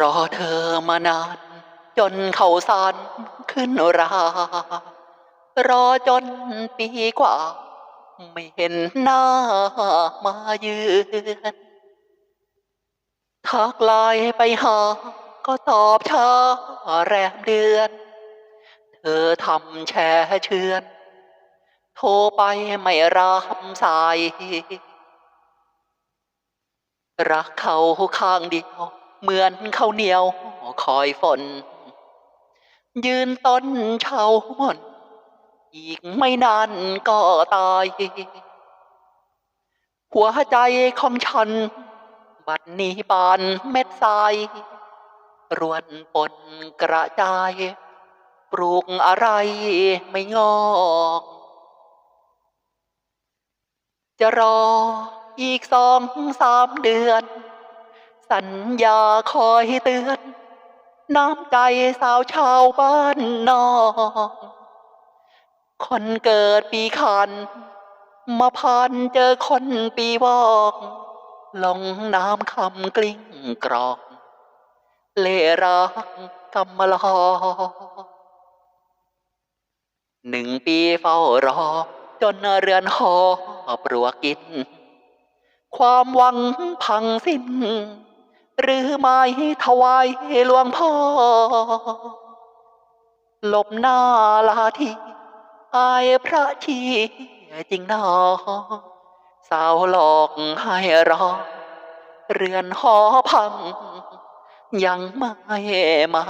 รอเธอมานาน จนเข่าสานขึ้นรา รอจนปีกว่า ไม่เห็นหน้ามาเยือนทักไลน์ไปหา ก็ตอบช้าแรมเดือน เธอทำแชร์เชือน โทรไปไม่รับสาย รักเขาข้างเดียว เหมือนเขาวเหนียวคอยฝน ยืนต้นเชาหมอนอีกไม่นานก็ตาย หัวใจของฉัน บัดนี้บานเม็ดทราย รวนปนกระจาย ปลูกอะไรไม่งอก จะรออีกสองสามเดือน สัญญาคอยเตือน น้ำใจสาวชาวบ้านนอกคนเกิดปีขัน มาพันเจอคนปีวอกลงน้ำคำกลิ้งกรอก เลรักกำมะลอหนึ่งปีเฝ้ารอ จนเรือนหอปลวกกิน ความหวังพังสิ้น หรือไม่ถวายหลวงพ่อ หลบหน้าลาทีอายพระทีจริงนอสาวหลอกให้รอ เรือนหอพัง ยังไม่มา